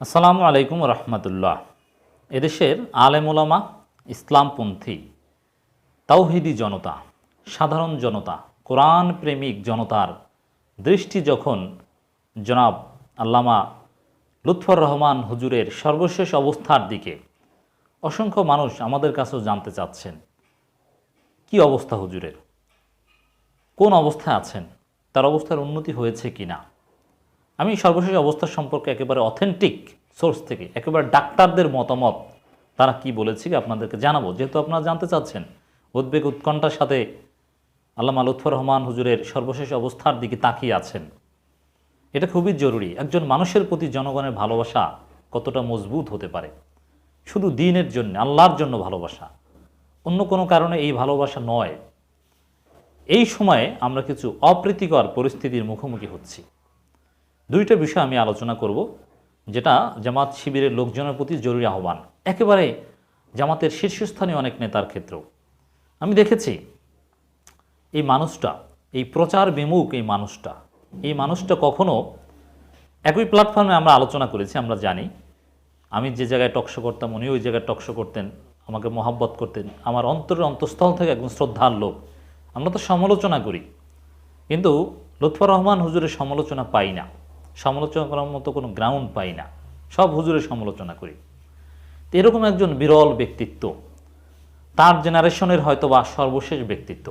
আসসালামু আলাইকুম রহমতুল্লাহ। এদেশের আলেমোলামা, ইসলামপন্থী, তাওহিদি জনতা, সাধারণ জনতা, কোরআন প্রেমিক জনতার দৃষ্টি যখন জনাব আল্লামা লুৎফর রহমান হুজুরের সর্বশেষ অবস্থার দিকে অসংখ্য মানুষ আমাদের কাছেও জানতে চাচ্ছেন, কি অবস্থা হুজুরের? কোন অবস্থায় আছেন? তার অবস্থার উন্নতি হয়েছে কি না আমি সর্বশেষ অবস্থা সম্পর্কে একেবারে অথেন্টিক সোর্স থেকে, একেবারে ডাক্তারদের মতামত, তারা কি বলেছে আপনাদেরকে জানাব। যেহেতু আপনারা জানতে চাচ্ছেন, উদ্বেগ উৎকণ্ঠার সাথে আল্লামা লুৎফর রহমান হুজুরের সর্বশেষ অবস্থার দিকে তাকিয়ে আছেন। এটা খুবই জরুরি। একজন মানুষের প্রতি জনগণের ভালোবাসা কতটা মজবুত হতে পারে? শুধু দিনের জন্য, আল্লাহর জন্য ভালোবাসা। অন্য কোনো কারণে এই ভালোবাসা নয়। এই সময়ে আমরা কিছু অপ্রীতিকর পরিস্থিতির মুখোমুখি হচ্ছি। দুইটা বিষয় আমি আলোচনা করব, যেটা জামাত শিবিরের লোকজনের প্রতি জরুরি আহ্বান। একেবারে জামাতের শীর্ষস্থানীয় অনেক নেতার ক্ষেত্রেও। আমি দেখেছি, এই মানুষটা, এই প্রচার বিমুখ এই মানুষটা এই মানুষটা কখনো একই প্ল্যাটফর্মে আমরা আলোচনা করেছি, আমরা জানি। আমি যে জায়গায় টকশো করতাম উনি ওই জায়গায় টকশো করতেন, আমাকে মহাব্বত করতেন। আমার অন্তরের অন্তঃস্থল থেকে একজন শ্রদ্ধার লোক। আমরা তো সমালোচনা করি, কিন্তু লুৎফর রহমান হুজুরের সমালোচনা পাই না। সমালোচনা করার মতো কোনো গ্রাউন্ড পাই না। সব হুজুরের সমালোচনা করি। তো এরকম একজন বিরল ব্যক্তিত্ব, তার জেনারেশনের হয়তো বা সর্বশেষ ব্যক্তিত্ব।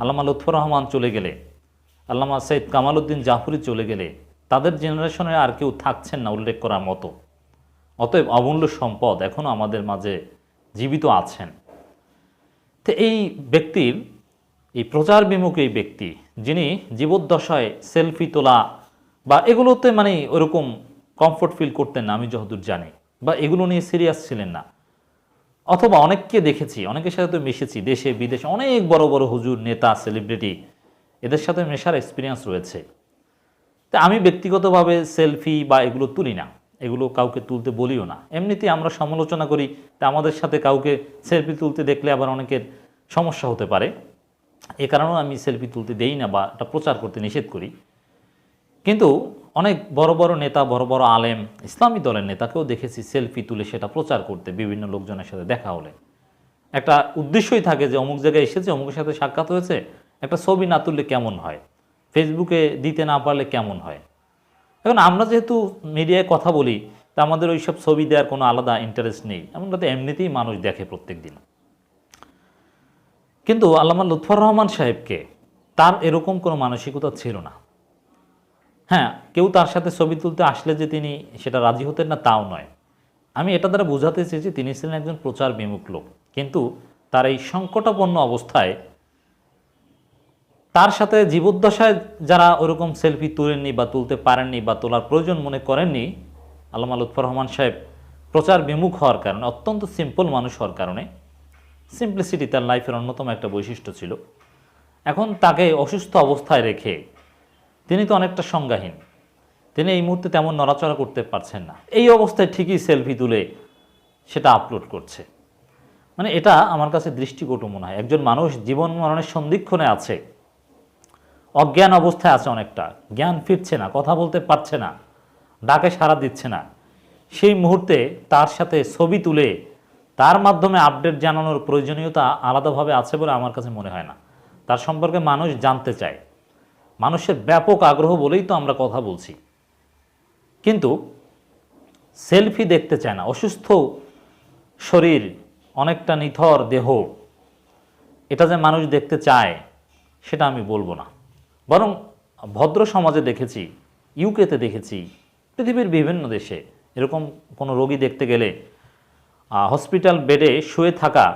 আল্লামা লুৎফর রহমান চলে গেলে, আল্লামা সৈয়দ কামাল উদ্দিন জাফরি চলে গেলে, তাদের জেনারেশনের আর কেউ থাকছেন না উল্লেখ করার মতো। অতএব অমূল্য সম্পদ এখনও আমাদের মাঝে জীবিত আছেন। তো এই ব্যক্তির, এই প্রচার বিমুখ এই ব্যক্তি, যিনি জীবদ্দশায় সেলফি তোলা বা এগুলোতে মানে ওরকম কমফোর্ট ফিল করতেন না, আমি যতদূর জানি। বা এগুলো নিয়ে সিরিয়াস ছিলেন না। অথবা অনেককে দেখেছি, অনেকের সাথে তো মিশেছি, দেশে, বিদেশে অনেক বড় বড় হুজুর, নেতা সেলিব্রিটি এদের সাথে মেশার এক্সপিরিয়েন্স রয়েছে। তা আমি ব্যক্তিগতভাবে সেলফি বা এগুলো তুলি না, এগুলো কাউকে তুলতে বলিও না। এমনিতেই আমরা সমালোচনা করি, তা আমাদের সাথে কাউকে সেলফি তুলতে দেখলে আবার অনেকের সমস্যা হতে পারে। এ কারণেও আমি সেলফি তুলতে দেই না বা এটা প্রচার করতে নিষেধ করি। কিন্তু অনেক বড় বড় নেতা, বড় বড় আলেম, ইসলামী দলের নেতাকেও দেখেছি সেলফি তুলে সেটা প্রচার করতে, বিভিন্ন লোকজনের সাথে দেখা হলে। একটা উদ্দেশ্যই থাকে যে অমুক জায়গায় এসেছে, অমুকের সাথে সাক্ষাৎ হয়েছে, একটা ছবি না তুললে কেমন হয়? ফেসবুকে দিতে না পারলে কেমন হয়? এখন আমরা যেহেতু মিডিয়ায় কথা বলি, তা আমাদের ওই সব ছবি দেওয়ার কোনো আলাদা ইন্টারেস্ট নেই। আমরা তো এমনিতেই মানুষ দেখে প্রত্যেক দিন কিন্তু আল্লামা লুৎফর রহমান সাহেবকে তার এরকম কোনো মানসিকতা ছিল না। হ্যাঁ কেউ তার সাথে ছবি তুলতে আসলে যে তিনি সেটা রাজি হতেন না, তাও নয়। আমি এটা দ্বারা বোঝাতে চেয়েছি তিনি ছিলেন একজন প্রচার বিমুখ লোক। কিন্তু তার এই সংকটাপন্ন অবস্থায় তার সাথে জীবদ্দশায় যারা ওরকম সেলফি তুলেননি বা তুলতে পারেননি বা তোলার প্রয়োজন মনে করেননি আল্লামা লুৎফর রহমান সাহেব প্রচার বিমুখ হওয়ার কারণে, অত্যন্ত সিম্পল মানুষ হওয়ার কারণে সিম্পলিসিটি তার লাইফের অন্যতম একটা বৈশিষ্ট্য ছিল। এখন তাকে অসুস্থ অবস্থায় রেখে তিনি তো অনেকটা সংজ্ঞাহীন। তিনি এই মুহূর্তে তেমন নড়াচড়া করতে পারছেন না। এই অবস্থায় ঠিকই সেলফি তুলে সেটা আপলোড করছে। মানে এটা আমার কাছে দৃষ্টিকটু মনে হয়। একজন মানুষ জীবন মরণের সন্ধিক্ষণে আছে, অজ্ঞান অবস্থায় আছে অনেকটা, জ্ঞান ফিরছে না, কথা বলতে পারছে না, ডাকে সাড়া দিচ্ছে না। সেই মুহূর্তে তার সাথে ছবি তুলে তার মাধ্যমে আপডেট জানানোর প্রয়োজনীয়তা আলাদাভাবে আছে বলে আমার কাছে মনে হয় না। তার সম্পর্কে মানুষ জানতে চায়। মানুষের ব্যাপক আগ্রহ বলেই তো আমরা কথা বলছি। কিন্তু সেলফি দেখতে চায় না। অসুস্থ শরীর অনেকটা নিথর দেহ, এটা যে মানুষ দেখতে চায়, সেটা আমি বলব না। বরং ভদ্র সমাজে দেখেছি, ইউকেতে দেখেছি, পৃথিবীর বিভিন্ন দেশে এরকম কোনো রোগী দেখতে গেলে হসপিটাল বেডে শুয়ে থাকা,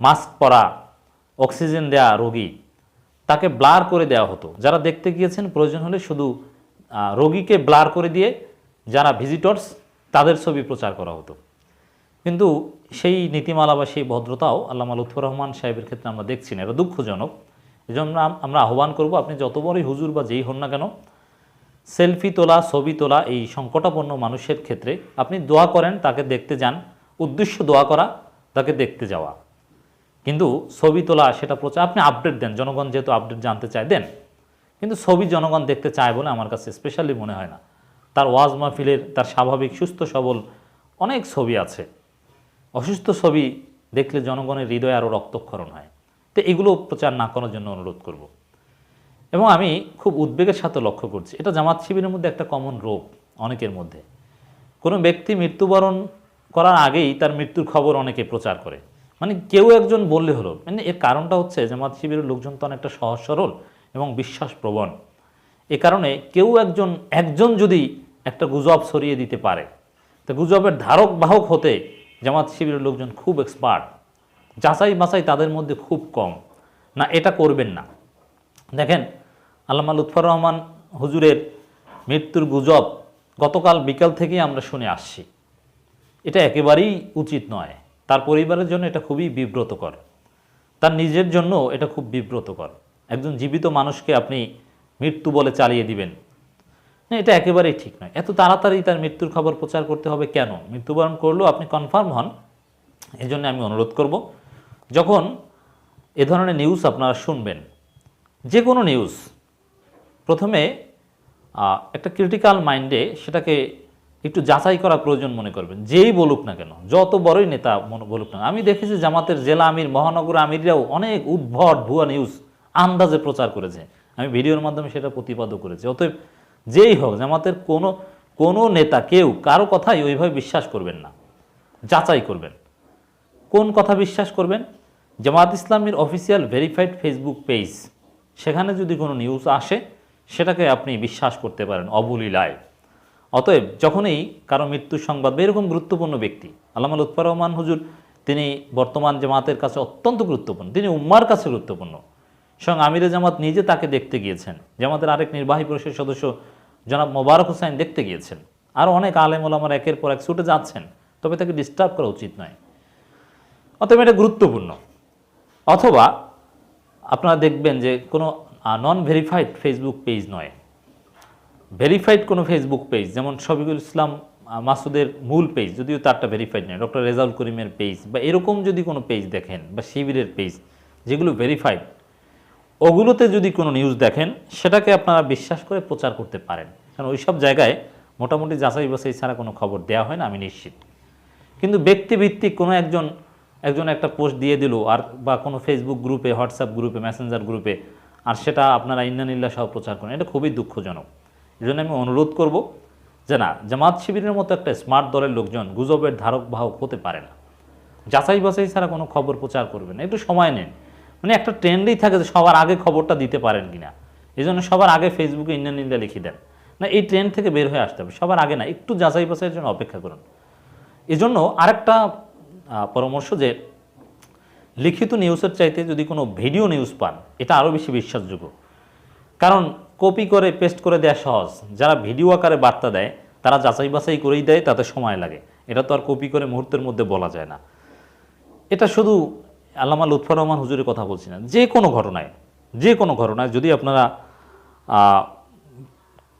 মাস্ক পরা, অক্সিজেন দেয়া রোগী তাকে ব্লার করে দেওয়া হতো। যারা দেখতে গিয়েছেন, প্রয়োজন হলে শুধু রোগীকে ব্লার করে দিয়ে যারা ভিজিটর্স তাদের ছবি প্রচার করা হতো। কিন্তু সেই নীতিমালা বা সেই ভদ্রতাও আল্লামা লুৎফর রহমান সাহেবের ক্ষেত্রে আমরা দেখছি না। এটা দুঃখজনক। এই জন্য আমরা আহ্বান করব, আপনি যত বড়ই হুজুর বা যেই হন না কেন, সেলফি তোলা, ছবি তোলা, এই সংকটাপন্ন মানুষের ক্ষেত্রে আপনি দোয়া করেন, তাকে দেখতে যান। উদ্দেশ্য দোয়া করা, তাকে দেখতে যাওয়া। কিন্তু ছবি তোলা, সেটা প্রচার, আপনি আপডেট দেন, জনগণ যেহেতু আপডেট জানতে চায়, দেন। কিন্তু ছবি জনগণ দেখতে চায় বলে আমার কাছে স্পেশালি মনে হয় না। তার ওয়াজ মাহফিলের, তার স্বাভাবিক, সুস্থ, সবল অনেক ছবি আছে। অসুস্থ ছবি দেখলে জনগণের হৃদয়ে আরও রক্তক্ষরণ হয়। তো এগুলো প্রচার না করার জন্য অনুরোধ করব। এবং আমি খুব উদ্বেগের সাথে লক্ষ্য করছি, এটা জামাত শিবিরের মধ্যে একটা কমন রোগ অনেকের মধ্যে। কোনো ব্যক্তি মৃত্যুবরণ করার আগেই তার মৃত্যুর খবর অনেকে প্রচার করে। মানে কেউ একজন বললে হলো মানে এর কারণটা হচ্ছে জামাত শিবিরের লোকজন তো অনেকটা সহজ সরল এবং বিশ্বাসপ্রবণ। এ কারণে কেউ একজন একজন যদি একটা গুজব ছড়িয়ে দিতে পারে, তো গুজবের ধারক বাহক হতে জামাত শিবিরের লোকজন খুব এক্সপার্ট যাচাই বাছাই তাদের মধ্যে খুব কম। না, এটা করবেন না। দেখেন, আল্লামা লুৎফর রহমান হুজুরের মৃত্যুর গুজব গতকাল বিকাল থেকেই আমরা শুনে আসছি। এটা একেবারেই উচিত নয়। তার পরিবারের জন্য এটা খুবই বিব্রতকর। তার নিজের জন্য এটা খুব বিব্রতকর। একজন জীবিত মানুষকে আপনি মৃত্যু বলে চালিয়ে দিবেন। না, এটা একেবারেই ঠিক নয়। এত তাড়াতাড়ি তার মৃত্যুর খবর প্রচার করতে হবে কেন? মৃত্যুবরণ করলেও আপনি কনফার্ম হন। এই জন্য আমি অনুরোধ করব, যখন এ ধরনের নিউজ আপনারা শুনবেন যে কোনো নিউজ প্রথমে একটা ক্রিটিক্যাল মাইন্ডে সেটাকে একটু যাচাই করা প্রয়োজন মনে করবেন। যেই বলুক না কেন, যত বড়ই নেতা বলুক না আমি দেখেছি জামাতের জেলা আমির, মহানগর আমিররাও অনেক উদ্ভট ভুয়া নিউজ আন্দাজে প্রচার করেছে। আমি ভিডিওর মাধ্যমে সেটা প্রতিপাদও করেছি। অতএব যেই হোক, জামাতের কোনো কোনো নেতা, কেউ, কারও কথাই ওইভাবে বিশ্বাস করবেন না। যাচাই করবেন। কোন কথা বিশ্বাস করবেন? জামাত ইসলামের অফিসিয়াল ভেরিফাইড ফেসবুক পেজ সেখানে যদি কোনো নিউজ আসে, সেটাকে আপনি বিশ্বাস করতে পারেন অবলীলায় অতএব যখনই কারও মৃত্যুর সংবাদ বা এরকম গুরুত্বপূর্ণ ব্যক্তি, আল্লামা লুৎফর রহমান হুজুর, তিনি বর্তমান জামাতের কাছে অত্যন্ত গুরুত্বপূর্ণ, তিনি উম্মার কাছে গুরুত্বপূর্ণ। স্বয়ং আমিরে জামাত নিজে তাকে দেখতে গিয়েছেন। জামাতের আরেক নির্বাহী পরিষদ সদস্য জনাব মোবারক হোসেন দেখতে গিয়েছেন। আরও অনেক আলেম ওলামার একের পর এক ছুটে যাচ্ছেন, তবে তাকে ডিস্টার্ব করা উচিত নয়। অতএব এটা গুরুত্বপূর্ণ। অথবা আপনারা দেখবেন যে কোনো নন ভেরিফাইড ফেসবুক পেজ নয়। ভেরিফাইড কোনো ফেসবুক পেজ যেমন শফিকুল ইসলাম মাসুদের মূল পেজ যদিও তারটা ভেরিফাইড নয় ডক্টর রেজাউল করিমের পেজ বা এরকম যদি কোনো পেজ দেখেন, বা শিবিরের পেজ যেগুলো ভেরিফাইড ওগুলোতে যদি কোনো নিউজ দেখেন, সেটাকে আপনারা বিশ্বাস করে প্রচার করতে পারেন। কারণ ওই সব জায়গায় মোটামুটি যাচাই বাছাই ছাড়া কোনো খবর দেওয়া হয় না, আমি নিশ্চিত। কিন্তু ব্যক্তিভিত্তিক কোনো একজন একজন একটা পোস্ট দিয়ে দিল, আর, বা কোনো ফেসবুক গ্রুপে হোয়াটসঅ্যাপ গ্রুপে মেসেঞ্জার গ্রুপে আর সেটা আপনারা ইন্নানিল্লা সহ প্রচার করেন, এটা খুবই দুঃখজনক। এই জন্য আমি অনুরোধ করব যে না, জামাত শিবিরের মতো একটা স্মার্ট দলের লোকজন গুজবের ধারক বাহক হতে পারে না। যাচাই বাছাই ছাড়া কোনো খবর প্রচার করবেন না। একটু সময় নেন। মানে একটা ট্রেন্ডেই থাকে যে সবার আগে খবরটা দিতে পারেন কিনা। এই জন্য সবার আগে ফেসবুকে ইন্ডিয়ান ইন্ডিয়া লিখে দেন। না, এই ট্রেন্ড থেকে বের হয়ে আসতে হবে। সবার আগে না, একটু যাচাই বাছাইয়ের জন্য অপেক্ষা করুন। এজন্য আরেকটা পরামর্শ যে লিখিত নিউজের চাইতে যদি কোনো ভিডিও নিউজ পান, এটা আরও বেশি বিশ্বাসযোগ্য। কারণ কপি করে পেস্ট করে দেওয়া সহজ। যারা ভিডিও আকারে বার্তা দেয়, তারা যাচাই বাছাই করেই দেয়, তাতে সময় লাগে। এটা তো আর কপি করে মুহূর্তের মধ্যে বলা যায় না। এটা শুধু আল্লামা লুৎফর রহমান হুজুরের কথা বলছি না। যে কোনো ঘটনায়, যে কোনো ঘটনায় যদি আপনারা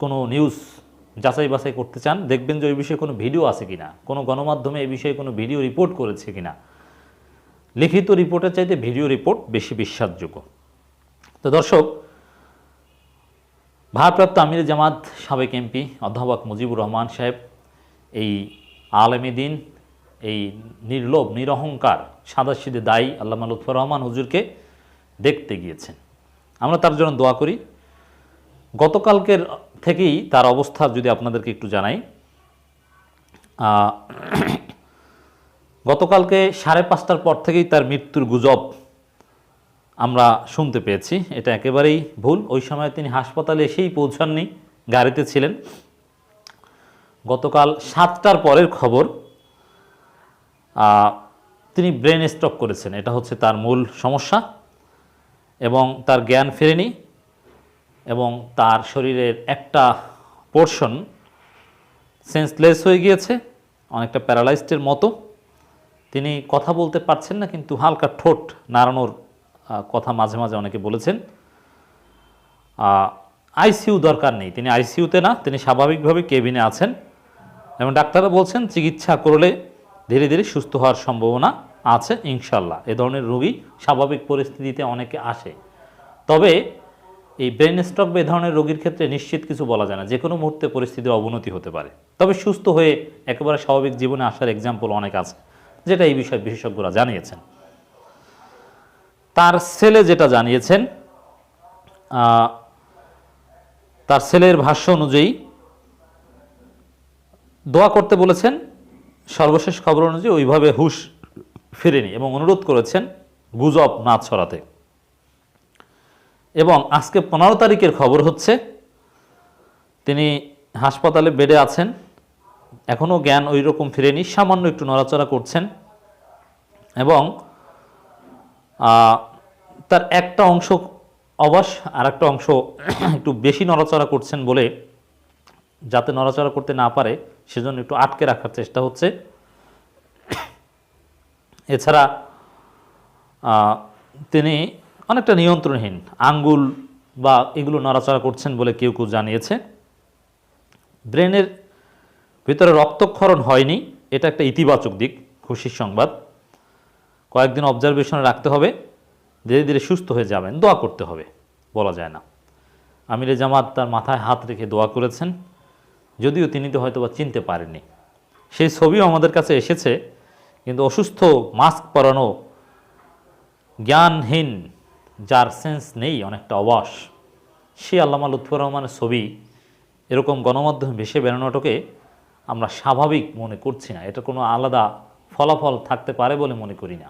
কোনো নিউজ যাচাই বাছাই করতে চান, দেখবেন যে ওই বিষয়ে কোনো ভিডিও আছে কিনা, কোনো গণমাধ্যমে এই বিষয়ে কোনো ভিডিও রিপোর্ট করেছে কিনা। লিখিত রিপোর্টের চাইতে ভিডিও রিপোর্ট বেশি বিশ্বাসযোগ্য। তো দর্শক ভারপ্রাপ্ত আমির জামাত সাবেক এমপি অধ্যাপক মুজিবুর রহমান সাহেব, এই আলেমী দিন, এই নির্লোভ, নিরহংকার সাদাশিদে দায়ী আল্লামা লুৎফর রহমান হুজুরকে দেখতে গিয়েছেন। আমরা তার জন্য দোয়া করি। গতকালকের থেকেই তার অবস্থা যদি আপনাদেরকে একটু জানাই গতকালকে সাড়ে পাঁচটার পর থেকেই তার মৃত্যুর গুজব আমরা শুনতে পেয়েছি, এটা একেবারেই ভুল। ওই সময় তিনি হাসপাতালে এসেই পৌঁছাননি, গাড়িতে ছিলেন। গতকাল সাতটার পরের খবর তিনি ব্রেন স্ট্রোক করেছেন। এটা হচ্ছে তার মূল সমস্যা এবং তার জ্ঞান ফেরেনি এবং তার শরীরের একটা পোর্শন সেন্সলেস হয়ে গিয়েছে, অনেকটা প্যারালাইজডের মতো। তিনি কথা বলতে পারছেন না, কিন্তু হালকা ঠোঁট নাড়ানোর কথা মাঝে মাঝে অনেকে বলেছেন। আইসিইউ দরকার নেই। তিনি আইসিইউতে না, তিনি স্বাভাবিকভাবে কেবিনে আছেন। এবং ডাক্তাররা বলছেন, চিকিৎসা করলে ধীরে ধীরে সুস্থ হওয়ার সম্ভাবনা আছে ইনশাল্লাহ এ ধরনের রোগী স্বাভাবিক পরিস্থিতিতে অনেকে আসে। তবে এই ব্রেন স্ট্রোক বা এই ধরনের রোগীর ক্ষেত্রে নিশ্চিত কিছু বলা যায় না। যে কোনো মুহূর্তে পরিস্থিতির অবনতি হতে পারে। তবে সুস্থ হয়ে একেবারে স্বাভাবিক জীবনে আসার এক্সাম্পল অনেক আছে, যেটা এই বিষয়ে বিশেষজ্ঞরা জানিয়েছেন। তার ছেলে যেটা জানিয়েছেন তার ছেলের ভাষ্য অনুযায়ী দোয়া করতে বলেছেন, সর্বশেষ খবর অনুযায়ী ওইভাবে হুশ ফেরেনি এবং অনুরোধ করেছেন গুজব না ছড়াতে। এবং আজকে পনেরো তারিখের খবর হচ্ছে, তিনি হাসপাতালে বেডে আছেন এখনও জ্ঞান ওই রকম ফিরেনি, সামান্য একটু নড়াচড়া করছেন এবং তার একটা অংশ অবশ আর একটা অংশ একটু বেশি নড়াচড়া করছেন বলে, যাতে নড়াচড়া করতে না পারে, সেজন্য একটু আটকে রাখার চেষ্টা হচ্ছে। এছাড়া তিনি অনেকটা নিয়ন্ত্রণহীন, আঙ্গুল বা এগুলো নড়াচড়া করছেন বলে কেউ কেউ জানিয়েছে। ব্রেনের ভিতরে রক্তক্ষরণ হয়নি, এটা একটা ইতিবাচক দিক, খুশির সংবাদ। কয়েকদিন অবজারভেশনে রাখতে হবে, ধীরে ধীরে সুস্থ হয়ে যাবেন, দোয়া করতে হবে, বলা যায় না। আমিরে জামাত তার মাথায় হাত রেখে দোয়া করেছেন, যদিও তিনি তো হয়তো বা চিনতে পারেননি। সেই ছবিও আমাদের কাছে এসেছে, কিন্তু অসুস্থ মাস্ক পরানো, জ্ঞানহীন, যার সেন্স নেই, অনেকটা অবাস সে আল্লামা লুৎফর রহমানের ছবি এরকম গণমাধ্যমে ভেসে বেরোনোটাকে আমরা স্বাভাবিক মনে করছি না। এটা কোনো আলাদা ফলাফল থাকতে পারে বলে মনে করি না।